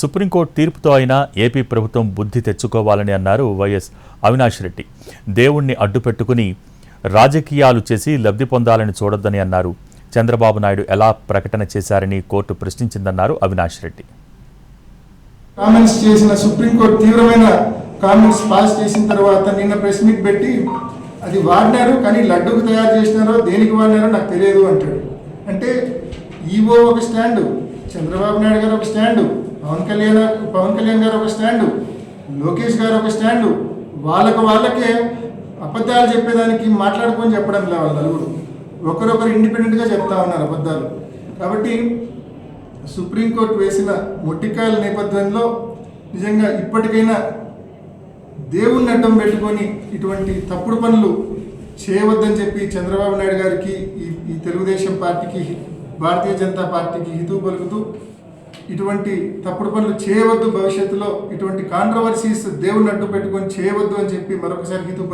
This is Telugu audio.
సుప్రీంకోర్టు తీర్పుతో అయినా ఏపీ ప్రభుత్వం బుద్ధి తెచ్చుకోవాలని అన్నారు వైఎస్ అవినాష్ రెడ్డి. దేవుణ్ణి అడ్డుపెట్టుకుని రాజకీయాలు చేసి లబ్ధి పొందాలని చూడొద్దని అన్నారు. చంద్రబాబు నాయుడు ఎలా ప్రకటన చేశారని కోర్టు ప్రశ్నించిందన్నారు అవినాష్ రెడ్డి. కామెంట్స్ చేసిన సుప్రీంకోర్టు తీవ్రమైన కామెంట్స్ పాస్ చేసిన తర్వాత నిన్న ప్రెస్ మీట్ పెట్టి అది వాడినారు కానీ లడ్డూకు తయారు చేసినారో దేనికి వాడినారో నాకు తెలియదు అంటాడు. అంటే ఈవో ఒక స్టాండు చంద్రబాబు నాయుడు గారు ఒక స్టాండు. పవన్ కళ్యాణ్ పవన్ కళ్యాణ్ గారు ఒక స్టాండు లోకేష్ గారు ఒక స్టాండు వాళ్ళకు వాళ్ళకే అబద్ధాలు చెప్పేదానికి మాట్లాడుకొని చెప్పడం లే వాళ్ళు నలుగురు. ఒకరొకరు ఇండిపెండెంట్గా చెప్తా ఉన్నారు అబద్ధాలు. కాబట్టి సుప్రీంకోర్టు వేసిన మొట్టికాయల నేపథ్యంలో నిజంగా ఇప్పటికైనా దేవుణ్ణి అడ్డం పెట్టుకొని ఇటువంటి తప్పుడు పనులు చేయవద్దని చెప్పి చంద్రబాబు నాయుడు గారికి ఈ ఈ తెలుగుదేశం పార్టీకి భారతీయ జనతా పార్టీకి హితవు పలుకుతూ ఇటువంటి తప్పుడు పనులు చేయవద్దు భవిష్యత్తులో. ఇటువంటి కాంట్రవర్సీస్ దేవుని అడ్డు పెట్టుకొని చేయవద్దు అని చెప్పి మరొకసారి హితూ